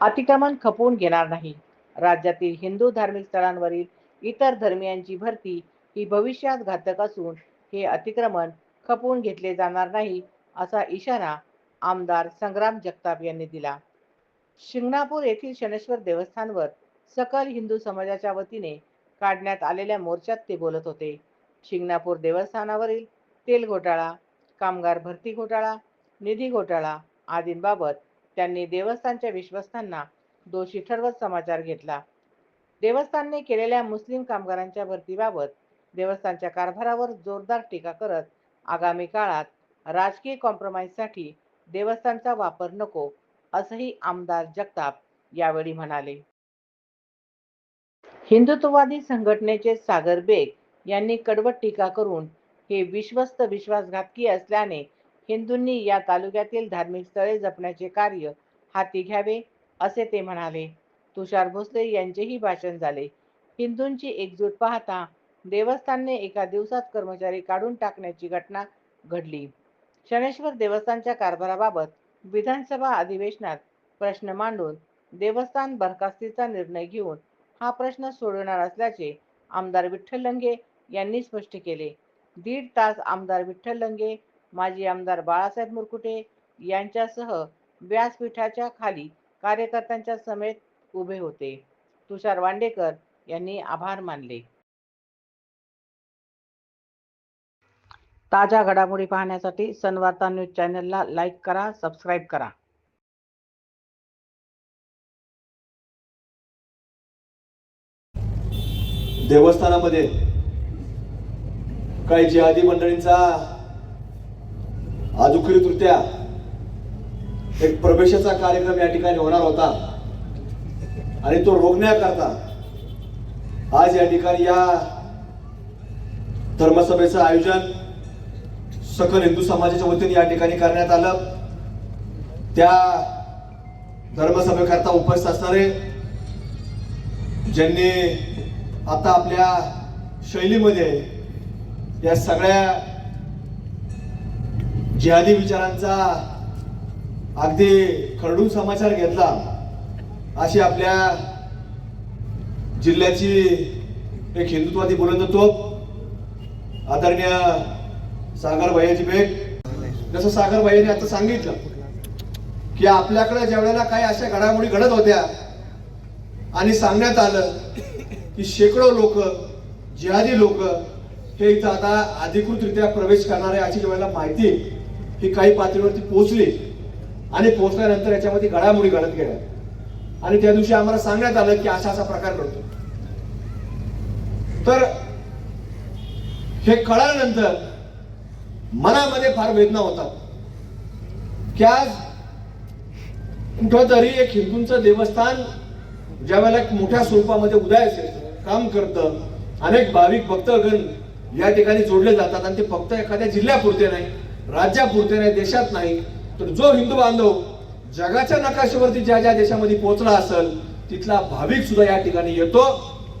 अतिक्रमण खपवून घेणार नाही. राज्यातील हिंदू धार्मिक स्थळांवरील इतर धर्मियांची भरती ही भविष्यात घातक असून हे अतिक्रमण खपवून घेतले जाणार नाही असा इशारा आमदार संग्राम जगताप यांनी दिला. शिंगणापूर येथील शनेश्वर देवस्थानवर सकल हिंदू समाजाच्या वतीने काढण्यात आलेल्या मोर्चात ते बोलत होते. शिंगणापूर देवस्थानावरील तेल घोटाळा कामगार भरती घोटाळा निधी घोटाळा आदींबाबत त्यांनी देवस्थानच्या विश्वस्तांना दोषी ठरवत समाचार घेतला. देवस्थानने केलेल्या मुस्लिम कामगारांच्या भरतीबाबत देवस्थानच्या कारभारावर जोरदार टीका करत आगामी काळात राजकीय कॉम्प्रोमाइजसाठी देवस्थानचा वापर नको असंही आमदार जगताप यावेळी म्हणाले. हिंदुत्ववादी संघटनेचे सागर बेग यांनी कडवट टीका करून हे विश्वस्त विश्वासघातकी असल्याने हिंदूंनी या तालुक्यातील धार्मिक स्थळे जपण्याचे कार्य हाती घ्यावे असे ते म्हणाले. तुषार भोसले यांचेही भाषण झाले. हिंदूंची एकजूट पाहता देवस्थानने एका दिवसात कर्मचारी काढून टाकण्याची घटना घडली. शनेश्वर देवस्थानच्या कारभाराबाबत विधानसभा अधिवेशनात प्रश्न मांडून देवस्थान बरखास्तीचा निर्णय घेऊन हा प्रश्न सोडवणार असल्याचे आमदार विठ्ठल लंगे यांनी स्पष्ट केले. दीड तास आमदार विठ्ठल लंगे माजी आमदार बाळासाहेब मुरकुटे यांच्यासह व्यासपीठाच्या खाली कार्यकर्त्यांच्या समेत उभे होते. तुषार वांडेकर यांनी आभार मानले. ताज्या घडामोडी पाहण्यासाठी सनवार्ता न्यूज चॅनलला लाईक करा सबस्क्राईब करा. देवस्थानामध्ये काही जिहादी मंडळींचा अदुखरीतृत्या एक प्रवेशाचा कार्यक्रम या ठिकाणी होणार होता. आणि तो रोखण्याकरता आज या ठिकाणी या धर्मसभेचं आयोजन सकल हिंदू समाजाच्या वतीने या ठिकाणी करण्यात आलं. त्या धर्मसभेकरता उपस्थित असणारे ज्यांनी आता आपल्या शैलीमध्ये या सगळ्या जिहादी विचारांचा अगदी खरडून समाचार घेतला अशी आपल्या जिल्ह्याची एक हिंदुत्वादी बुलंद तोप आदरणीय सागर भैयाची बेग जसं सागर भैयाने आता सांगितलं की आपल्याकडे ज्या वेळेला काही अशा घडामोडी घडत होत्या आणि सांगण्यात आलं की शेकडो लोक जिहादी लोक हे इथं आता अधिकृतरित्या प्रवेश करणार आहे अशी वेळेला माहिती ही काही पातळीवरती पोहोचली आणि पोहोचल्यानंतर याच्यामध्ये घडामोडी घडत गेल्या. आणि त्या दिवशी आम्हाला सांगण्यात आलं की असा असा प्रकार घडतो. तर हे कळाल्यानंतर मनामध्ये फार वेदना होतात. की आज कुठंतरी एक हिंदूंचं देवस्थान ज्या वेळेला एक मोठ्या स्वरूपामध्ये उदयास काम करतं अनेक भाविक भक्तगण या ठिकाणी जोडले जातात आणि ते फक्त एखाद्या जिल्ह्यापुरते नाही राज्यापुरते नाही देशात नाही तर जो हिंदू बांधव जगाच्या नकाशेवरती ज्या ज्या देशामध्ये पोहोचला असेल तिथला भाविक सुद्धा या ठिकाणी येतो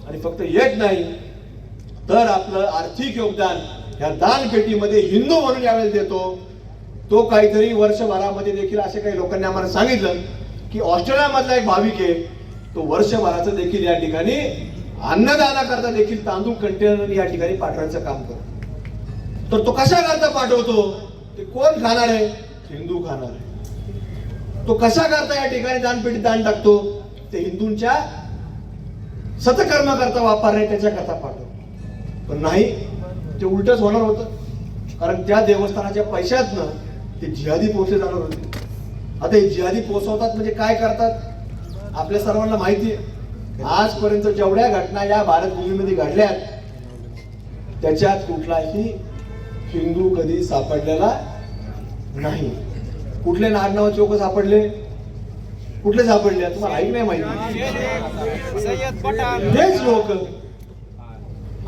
आणि फक्त येत नाही. तर आपलं आर्थिक योगदान या दानपेटीमध्ये हिंदू म्हणून यावेळेस देतो. तो काहीतरी वर्षभरामध्ये देखील असे काही लोकांनी आम्हाला सांगितलं की ऑस्ट्रेलियामधला एक भाविक आहे तो वर्षभराचं देखील या ठिकाणी अन्नदानाकरता देखील तांदूळ कंटेनर या ठिकाणी पाठवायचं काम करतो. तर तो कशा करता पाठवतो? ते कोण खाणार आहे? हिंदू खाणार आहे. तो कशा करता या ठिकाणी दानपेटीत दान टाकतो? ते हिंदूंच्या सतकर्म करता वापरणे त्याच्याकरता पाठवतो पण नाही ते उलटच होणार होतं. कारण त्या देवस्थानाच्या पैशातनं ते जिहादी पोचले जाणार होते. आता हे जिहादी पोचवतात म्हणजे काय करतात? आपल्या सर्वांना माहिती आहे. आजपर्यंत जेवढ्या घटना या भारतभूमीमध्ये घडल्या घडल्यात त्याच्यात कुठलाही हिंदू कधी सापडलेला नाही. कुठले नाडनावाचे चौक सापडले? कुठले सापडले? तुम्हाला आई नाही माहिती. हेच लोक.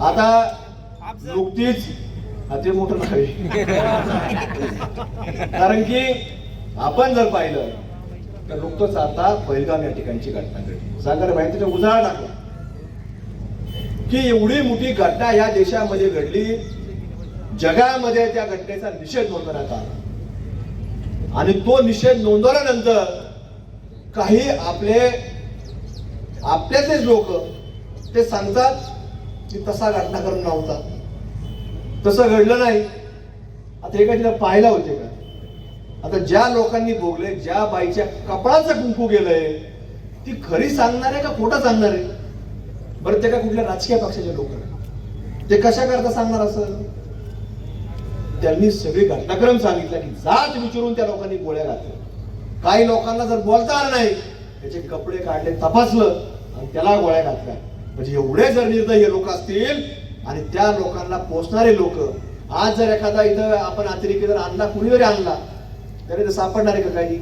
आता नुकतीच अति ते मोठं नाही. कारण की आपण जर पाहिलं तर नुकतंच आता पहिलगाम या ठिकाणची घटना घडली. सागर भाई त्याच्या उजाळा टाकला की एवढी मोठी घटना या देशामध्ये घडली जगामध्ये त्या घटनेचा निषेध नोंदवण्यात आला. आणि तो निषेध नोंदवल्यानंतर काही आपले आपल्यातलेच लोक ते सांगतात की तसा घटनाक्रम नव्हता. तसं घडलं नाही. आता हे काय तिला पाहायला होते का? आता ज्या लोकांनी भोगले ज्या बाईच्या कपडाचं कुंकू गेलंय ती खरी सांगणार आहे का खोटं सांगणार? आहे बरं ते का कुठल्या राजकीय पक्षाचे लोक? ते कशा करता सांगणार असं? त्यांनी सगळी घटनाक्रम सांगितला की जात विचारून त्या लोकांनी गोळ्या घातल्या. काही लोकांना जर बोलता आलं नाही त्याचे कपडे काढले तपासलं आणि त्याला गोळ्या घातल्या. म्हणजे एवढे जर निर्दय लोक असतील आणि त्या लोकांना पोचणारे लोक आज जर एखादा इथं आपण अतिरेकी जर आणला कुणीवरी आणला तरी ते सापडणार आहे का काही?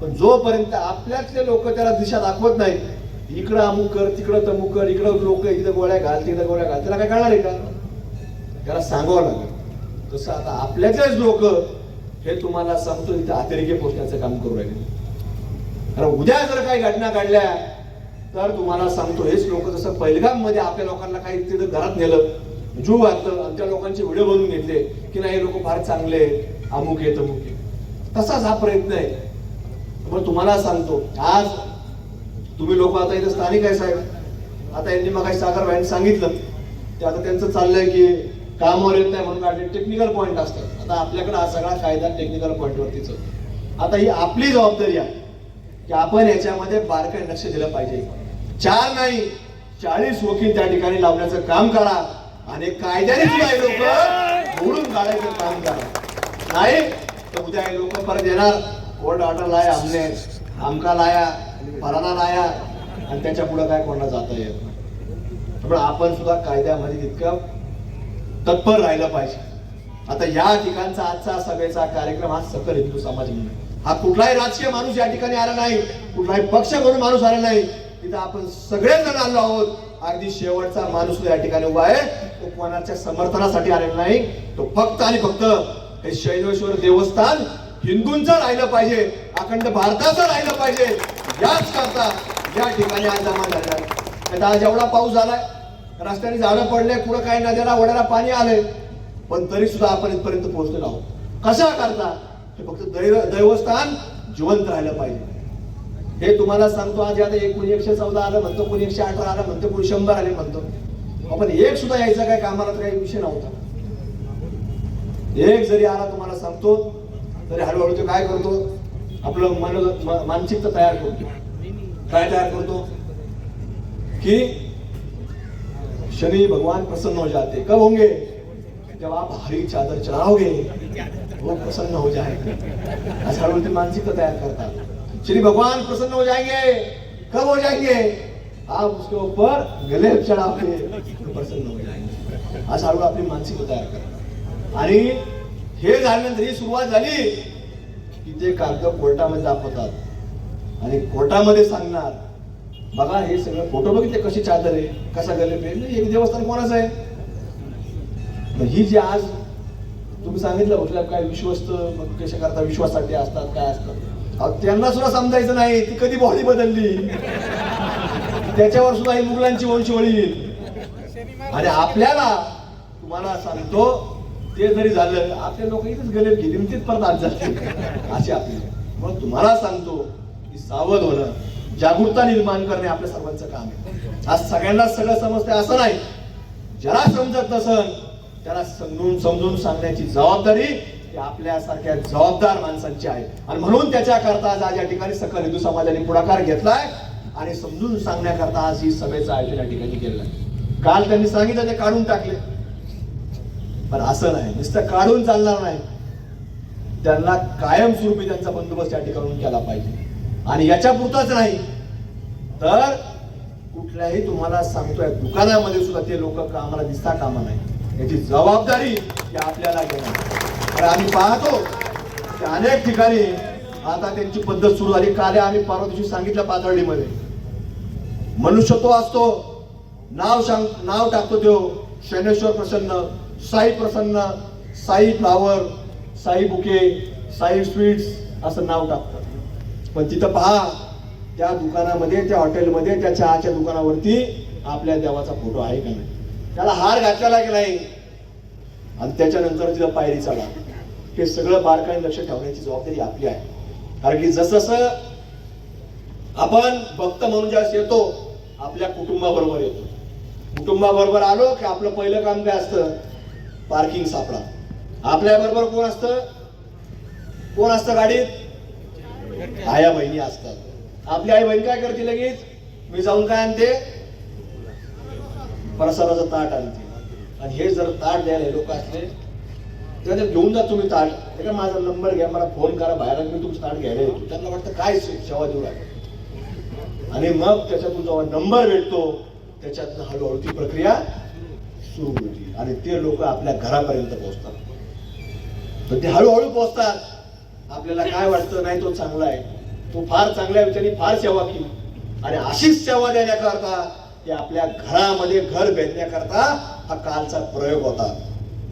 पण जोपर्यंत आपल्यातले लोक त्याला दिशा दाखवत नाहीत इकडं अमुक कर तिकडं तमुक कर इकडं लोक इथं गोळ्या घाल तिकडं गोळ्या घाल त्याला काय कळणार आहे का? त्याला सांगावं लागेल. तसं आता आपल्यातलेच लोक हे तुम्हाला सांगतो इथे अतिरेकी पोचण्याचं काम करू राहिले. कारण उद्या जर काही घटना घडल्या तर तुम्हाला सांगतो हेच लोक जसं पहिलगाममध्ये आपल्या लोकांना काही तिथं घरात नेलं जू घातलं आणि त्या लोकांचे व्हिडिओ बनवून घेतले की नाही हे लोक फार चांगले आहेत, अमुक येत अमुक तसाच हा प्रयत्न आहे. पण तुम्हाला सांगतो आज तुम्ही लोक आता इथं स्थानिक आहे साहेब. आता यांनी मग सागर भाईंनी सांगितलं ते आता त्यांचं चाललंय की कामावर येत नाही म्हणून काढले टेक्निकल पॉईंट असतात. आता आपल्याकडे हा सगळा कायदा टेक्निकल पॉईंटवरतीच होतो. आता ही आपली जबाबदारी आहे की आपण याच्यामध्ये बारकाई लक्ष दिलं पाहिजे. चार नाही चाळीस वकील त्या ठिकाणी लावण्याचं काम करा आणि कायद्याने सुद्धा लोक मोडून काढायचं काम करा. नाही तर उद्या हे लोक परत येणार. कोर्ट ऑर्डर लाया आमने आमका लाया फराना लाया आणि त्याच्या पुढे काय कोणाला जाता येत नाही. आपण सुद्धा कायद्यामध्ये तितकं तत्पर राहिलं पाहिजे. आता या ठिकाणचा आजचा सभेचा कार्यक्रम हा सकल हिंदू समाज म्हणून हा कुठलाही राजकीय माणूस या ठिकाणी आला नाही. कुठलाही पक्ष म्हणून माणूस आला नाही. तिथं आपण सगळेजण आलो आहोत. अगदी शेवटचा माणूस या ठिकाणी उभा आहे. तो कोणाच्या समर्थनासाठी आलेला नाही. तो फक्त आणि फक्त हे शैलेश्वर देवस्थान हिंदूंचं राहिलं पाहिजे. अखंड भारताचं राहिलं पाहिजे. याच करता या ठिकाणी आज जमा झालेला आहे. आता आज एवढा पाऊस झालाय. रस्त्याने झाडं पडले पुढे काही नद्याला वड्याला पाणी आले पण तरी सुद्धा आपण इथपर्यंत पोहोचलेलो आहोत. कशा करता? हे फक्त दैव दैवस्थान जिवंत राहिलं पाहिजे. हे तुम्हाला सांगतो आज आता एक कोणी एकशे चौदा आलं म्हणतो कोणी एकशे अठरा आलं म्हणतो कोणी शंभर आले म्हणतो. आपण एक सुद्धा यायचा काय कामाला तर काही विषय नव्हता. एक जरी आला तुम्हाला सांगतो तरी हळूहळू तो काय करतो? आपलं मन मानसिकता तयार करतो. काय तयार करतो? की शनि भगवान प्रसन्न हो जाते। कब होंगे? जब आप हरी चादर चढ़ाओगे वो प्रसन्न हो जाएंगे। ऐसा बोलते मानसिकता तैयार करता। श्री भगवान प्रसन्न हो जाएंगे। कब हो जाएंगे? आप उसके ऊपर गले चढ़ाओगे तो प्रसन्न हो जाएंगे। असा हळूहळू आपली मानसिकता तयार करता। आणि हे झाल्यानंतर ही सुरुवात झाली की ते कागद कोर्टामध्ये दाखवतात. आणि कोर्टामध्ये सांगणार बघा हे सगळं फोटो बघितले कशी चादर आहे कसा गले पे एक देवस्थान कोणाचं आहे? मग ही जी आज तुम्ही सांगितलं म्हटलं काय विश्वस्त मग कशा करता विश्वासाठी असतात काय असतात. त्यांना सुद्धा समजायचं नाही ती कधी बॉडी बदलली? त्याच्यावर सुद्धा ही मुघलांची वंशवळी येईल. आणि आपल्याला तुम्हाला सांगतो ते जरी झालं आपले लोक इथेच गले घेतील तेच परत आज जातील. अशी आपले मग तुम्हाला सांगतो की सावध होणं जागरूकता निर्माण करणे आपल्या सर्वांचं काम आहे. आज सगळ्यांना सगळं समजतंय असं नाही. ज्याला समजत नसन त्याला समजून समजून सांगण्याची जबाबदारी आपल्यासारख्या जबाबदार माणसांची आहे. आणि म्हणून त्याच्याकरता आज आज या ठिकाणी सकल हिंदू समाजाने पुढाकार घेतलाय. आणि समजून सांगण्याकरता आज ही सभेचं आयोजन या ठिकाणी केलं आहे. काल त्यांनी सांगितलं ते काढून टाकले. पण असं नाही. नुसतं काढून चालणार नाही. त्यांना कायमस्वरूपी त्यांचा बंदोबस्त या ठिकाणी केला पाहिजे. आणि याच्या पुरताच नाही. तर कुठल्याही तुम्हाला सांगतोय दुकानामध्ये सुद्धा ते लोक कामाला दिसता कामा नाही. याची जबाबदारी आपल्याला घेणार तर आम्ही पाहतो की अनेक ठिकाणी आता त्यांची पद्धत सुरू झाली. काल आम्ही परवा दिवशी सांगितलं पातळीमध्ये तो असतो. नाव सांग नाव टाकतो तो. Shaneshwar Prasanna Sai Prasanna Sai flower Sai bouquet Sai sweets असं नाव टाकतात पण तिथं पहा त्या दुकानामध्ये त्या हॉटेलमध्ये त्या चहाच्या दुकानावरती आपल्या देवाचा फोटो आहे का नाही? त्याला हार घातलेला की नाही आणि त्याच्यानंतर तिथं पायरी चढा. हे सगळं बारकाईने लक्ष ठेवण्याची जबाबदारी आपली आहे. कारण की जसं आपण भक्त म्हणून ज्यावेळेस येतो आपल्या कुटुंबाबरोबर येतो. कुटुंबाबरोबर आलो की आपलं पहिलं काम काय असतं? पार्किंग सापडा. आपल्या बरोबर कोण असतं? कोण असतं गाडीत? आया बहिणी असतात. आपली आई बहीण काय करते लगेच? मी जाऊन काय आणते? प्रसादाचं ताट आणते. आणि हे जर ताट द्यायला लोक असले तर ते घेऊन जा तुम्ही ताट. हे का माझा नंबर घ्या मला फोन करा बाहेर मी तुमचं ताट घ्यायला येतो. त्यांना वाटतं काय सेवा देऊ लागेल. आणि मग त्याच्यातून जेव्हा नंबर भेटतो त्याच्यात हळूहळू ती प्रक्रिया सुरू होती. आणि ते लोक आपल्या घरापर्यंत पोहोचतात. तर ते हळूहळू पोहोचतात. आपल्याला काय वाटतं नाही तो चांगला आहे. तो फार चांगल्या विचाराने फार सेवा केली. आणि अशीच सेवा देण्याकरता ते आपल्या घरामध्ये घर भेटण्याकरता हा कालचा प्रयोग होता.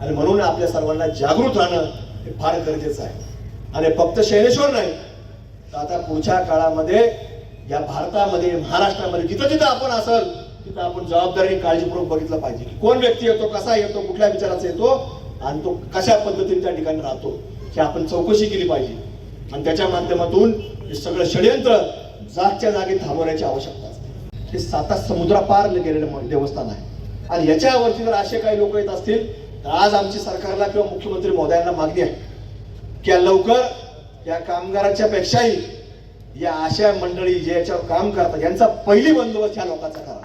आणि म्हणून आपल्या सर्वांना जागृत राहणं हे फार गरजेचं आहे. आणि फक्त शैलेश्वर नाही तर आता पुढच्या काळामध्ये या भारतामध्ये महाराष्ट्रामध्ये जिथं जिथं आपण असल तिथं आपण जबाबदारी काळजीपूर्वक बघितलं पाहिजे की कोण व्यक्ती येतो कसा येतो कुठल्या विचाराचा येतो आणि तो कशा पद्धतीने त्या ठिकाणी राहतो. हे आपण चौकशी केली पाहिजे. आणि त्याच्या माध्यमातून हे सगळं षडयंत्र जागच्या जागी थांबवण्याची आवश्यकता असते. हे साता समुद्रापार गेलेलं देवस्थान आहे. आणि याच्यावरती जर असे काही लोक येत असतील तर आज आमची सरकारला किंवा मुख्यमंत्री महोदयांना मागणी आहे की या लवकर या कामगारांच्या पेक्षाही या अशा मंडळी जे याच्यावर काम करतात यांचा पहिली बंदोबस्त ह्या लोकांचा करा.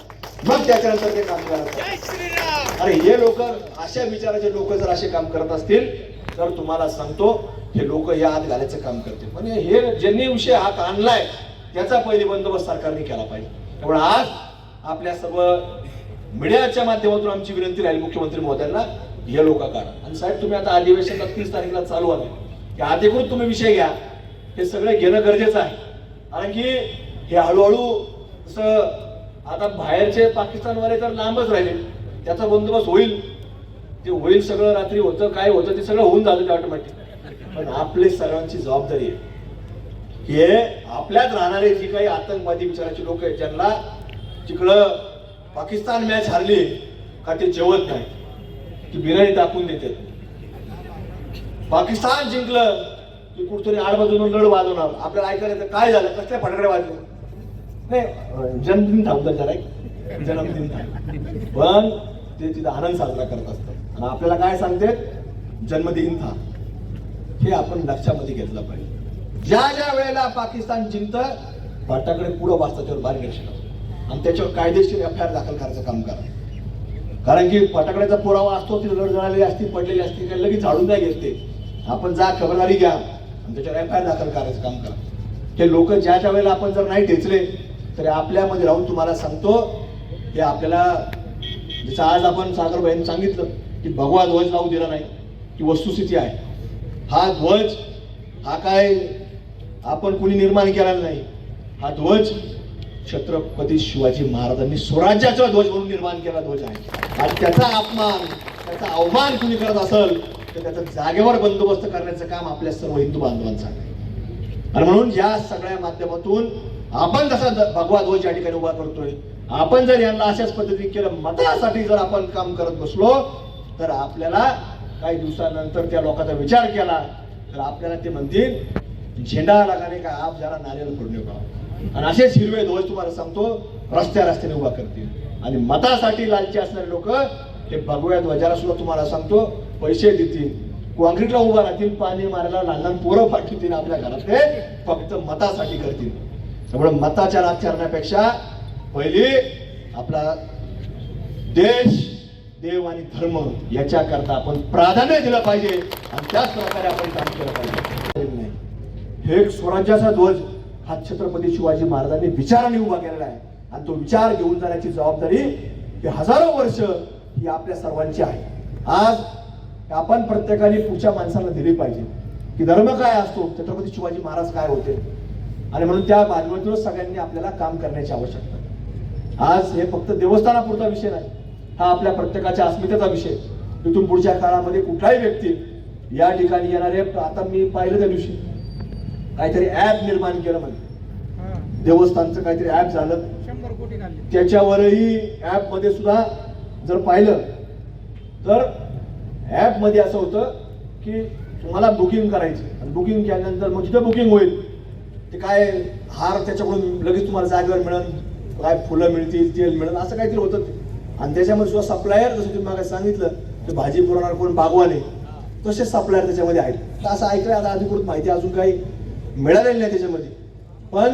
मग त्याच्यानंतर ते काम करतात. अरे हे लोक अशा विचाराचे लोक जर असे काम करत असतील तर तुम्हाला सांगतो हे लोक या आत घालायचं काम करते पण हे ज्यांनी विषय हात आणलाय त्याचा पहिली बंदोबस्त सरकारने केला पाहिजे. त्यामुळे आज आपल्या सर्व मीडियाच्या माध्यमातून आमची विनंती राहील मुख्यमंत्री महोदयांना हे लोक काढा. आणि साहेब तुम्ही आता अधिवेशन तीस तारखेला चालू आले की अधिकृत तुम्ही विषय घ्या. हे सगळं घेणं गरजेचं आहे. कारण की हे हळूहळू जसं आता बाहेरचे पाकिस्तानवाले तर लांबच राहिले. त्याचा बंदोबस्त होईल. ते होईल सगळं रात्री होतं काय होतं ते सगळं होऊन जातं ते ऑटोमॅटिक पण आपले सर्वांची जबाबदारी आहे. हे आपल्यात राहणारे जी काही आतंकवादी विचाराचे लोक आहेत ज्यांना तिकडं पाकिस्तान मॅच हारली का ते जेवत नाही ती बिर्याणी टाकून देतात. पाकिस्तान जिंकलं की कुठतरी आडबाजून लढ वाजवणार. आपल्याला ऐकायला तर काय झालं कसल्या फटाकडे वाजले? नाही जन्मदिन थांबतात जरा एक. जन्मदिन थांब. पण ते तिथं आनंद साजरा करत असतात. मग आपल्याला काय सांगते? जन्मदिन था. हे आपण लक्षामध्ये घेतलं पाहिजे. ज्या ज्या वेळेला पाकिस्तान जिंकत भारताकडे पुढं वाजतात त्यावर बारीक लक्ष आणि त्याच्यावर कायदेशीर एफ आय आर दाखल करायचं काम करा. कारण की फटाकड्याचा पुरावा असतो ती लढ जळालेली असती पडलेली असती काही लगेच झाडून नाही घेते आपण जा खबरदारी घ्या आणि त्याच्यावर एफ आय आर दाखल करायचं काम करा. हे लोक ज्या ज्या वेळेला आपण जर नाही ठेचले तरी आपल्यामध्ये राहून तुम्हाला सांगतो हे आपल्याला जसं आज आपण सागरबाईंनी सांगितलं की भगवा ध्वज लावू दिला नाही ही वस्तुस्थिती आहे. हा ध्वज हा काय आपण कुणी निर्माण केलेला नाही हा ध्वज छत्रपती शिवाजी महाराजांनी स्वराज्याचा ध्वज म्हणून निर्माण केला ध्वज आहे. आणि त्याचा अपमान त्याचा अवमान कुणी करत असेल तर त्याचा जागेवर बंदोबस्त करण्याचं काम आपल्या सर्व हिंदू बांधवांचं आहे. आणि म्हणून या सगळ्या माध्यमातून आपण जसा भगवा ध्वज या ठिकाणी उभा करतोय आपण जर यांना अशाच पद्धतीने केलं मतासाठी जर आपण काम करत बसलो तर आपल्याला काही दिवसानंतर त्या लोकांचा विचार केला तर आपल्याला ते म्हणतील झेंडा लगाने का आप जरा नारियल फोडणे का? आणि असेच हिरवे ध्वज तुम्हाला सांगतो रस्त्या रस्त्याने उभा करतील. आणि मतासाठी लालची असणारे लोक हे भगव्या ध्वजाला सुद्धा तुम्हाला सांगतो पैसे देतील. कॉन्क्रीटला उभा राहतील पाणी मारायला लहान लहान पोरं पाठवतील आपल्या घरात ते फक्त मतासाठी करतील. त्यामुळे मताच्या राजकारणापेक्षा पहिली आपला देश देव आणि धर्म याच्याकरता आपण प्राधान्य दिलं पाहिजे आणि त्याच प्रकारे आपण काम केलं पाहिजे. हे एक स्वराज्याचा ध्वज हा छत्रपती शिवाजी महाराजांनी विचाराने उभा केलेला आहे. आणि तो विचार घेऊन जाण्याची जबाबदारी ही हजारो वर्ष ही आपल्या सर्वांची आहे. आज आपण प्रत्येकाने पुढच्या माणसाला दिली पाहिजे. की धर्म काय असतो? छत्रपती शिवाजी महाराज काय होते? आणि म्हणून त्या बाजूतूनच सगळ्यांनी आपल्याला काम करण्याची आवश्यकता आज हे फक्त देवस्थानापुरता विषय नाही. हा आपल्या प्रत्येकाच्या अस्मितेचा विषय. इथून पुढच्या काळामध्ये कुठलाही व्यक्ती या ठिकाणी येणारे आता मी पाहिलं त्या दिवशी. काहीतरी ऍप निर्माण केलं म्हणजे देवस्थानचं काहीतरी ऍप झालं. त्याच्यावरही ऍपमध्ये सुद्धा जर पाहिलं तर ऍपमध्ये असं होतं की तुम्हाला बुकिंग करायची आणि बुकिंग केल्यानंतर मग जिथं बुकिंग होईल ते काय हार त्याच्याकडून लगेच तुम्हाला जागेवर मिळेल काय फुलं मिळतील तेल मिळेल असं काहीतरी होतं ते. आणि त्याच्यामध्ये सुद्धा सप्लायर जसं तुम्ही मागे सांगितलं की भाजी पुरवणार कोण? बागवाने तसेच सप्लायर त्याच्यामध्ये आहेत. तर असं ऐकलं आता अधिकृत माहिती अजून काही मिळालेली नाही त्याच्यामध्ये. पण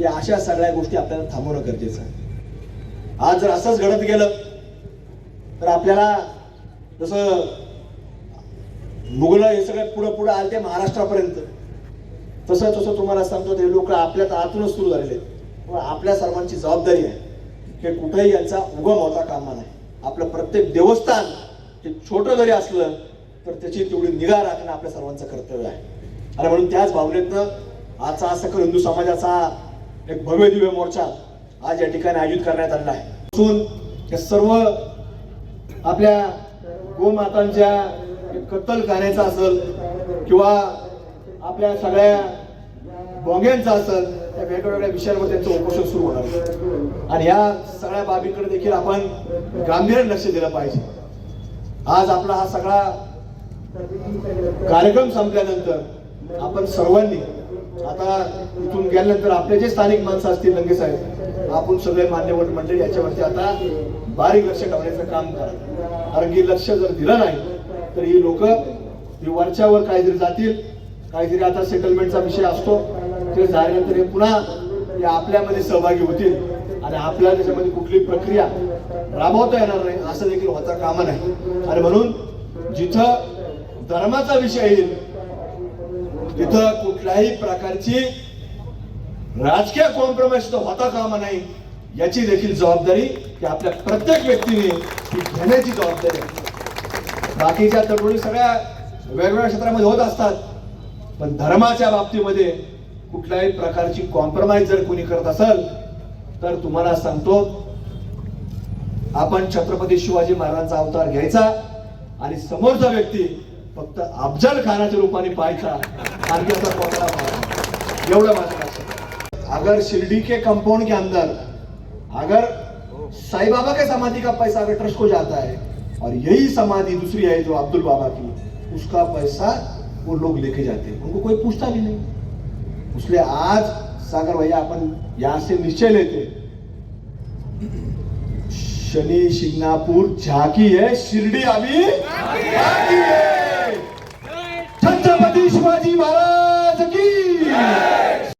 या अशा सगळ्या गोष्टी आपल्याला थांबवणं गरजेचं आहे. आज जर असंच घडत गेलं तर आपल्याला जसं मुघल हे सगळं पुढं पुढं आले ते महाराष्ट्रापर्यंत. तसं तसं तुम्हाला सांगतो हे लोक आपल्या आतूनच सुरू झालेले आहेत. पण आपल्या सर्वांची जबाबदारी आहे. की कुठेही यांचा उगम होता कामा नाही आपलं प्रत्येक देवस्थान हे छोटं जरी असलं तर त्याची तेवढी निगा राखणं आपल्या सर्वांचं कर्तव्य आहे. आणि म्हणून त्याच भावनेतनं आजचा सकल हिंदू समाजाचा एक भव्य दिव्य मोर्चा आज या ठिकाणी आयोजित करण्यात आलेला आहे. असून सर्व आपल्या गोमातांच्या कत्तल खाण्याचा असेल किंवा आपल्या सगळ्या बोंग्यांचा असेल त्या वेगवेगळ्या विषयांवर त्यांचं उपोषण सुरू होणार आणि या सगळ्या बाबींकडे देखील आपण गांभीर्याने लक्ष दिलं पाहिजे. आज आपला हा सगळा कार्यक्रम संपल्यानंतर आपण सर्वांनी आता इथून गेल्यानंतर आपले जे स्थानिक माणसं असतील लंगे साहेब आपण सगळे मान्यवर मंडळी याच्यावरती आता बारीक लक्ष ठेवण्याचं काम करा कारण की लक्ष जर दिलं नाही तर ही लोक वरच्यावर काहीतरी जातील. काहीतरी आता सेटलमेंटचा विषय असतो. ते झाल्यानंतर हे पुन्हा हे आपल्यामध्ये सहभागी होतील आणि आपल्या त्याच्यामध्ये कुठली प्रक्रिया राबवता येणार नाही असं देखील होता कामा नाही. आणि म्हणून जिथं धर्माचा विषय येईल तिथं कुठल्याही प्रकारची राजकीय कॉम्प्रोमाइज होता कामा नाही याची देखील जबाबदारी की आपल्या प्रत्येक व्यक्तीने ती घेण्याची जबाबदारी आहे. बाकीच्या तडजोडी सगळ्या वेगवेगळ्या क्षेत्रामध्ये होत असतात पण धर्माच्या बाबतीमध्ये कुठल्याही प्रकारची कॉम्प्रोमाइज जर कोणी करत असेल तर तुम्हाला सांगतो आपण छत्रपती शिवाजी महाराजांचा अवतार घ्यायचा आणि समोरचा व्यक्ती फक्त अफजल खानाच्या रूपाने पाहायचा आणि त्याचा एवढं माझं लक्षात अगर शिर्डी के कंपाउंड के अंदर अगर साईबाबा के समाधि का पैसा अगर ट्रस्ट को जाता है और यही समाधि दूसरी है जो अब्दुल बाबा की उसका पैसा वो लोग लेके जाते हैं। उनको कोई पूछता भी नहीं। उसले आज सागर भैया आपण या से निश्चय लेते। शनि शिंगणापूर झाकी है शिर्डी आम्ही छत्रपती शिवाजी महाराज की।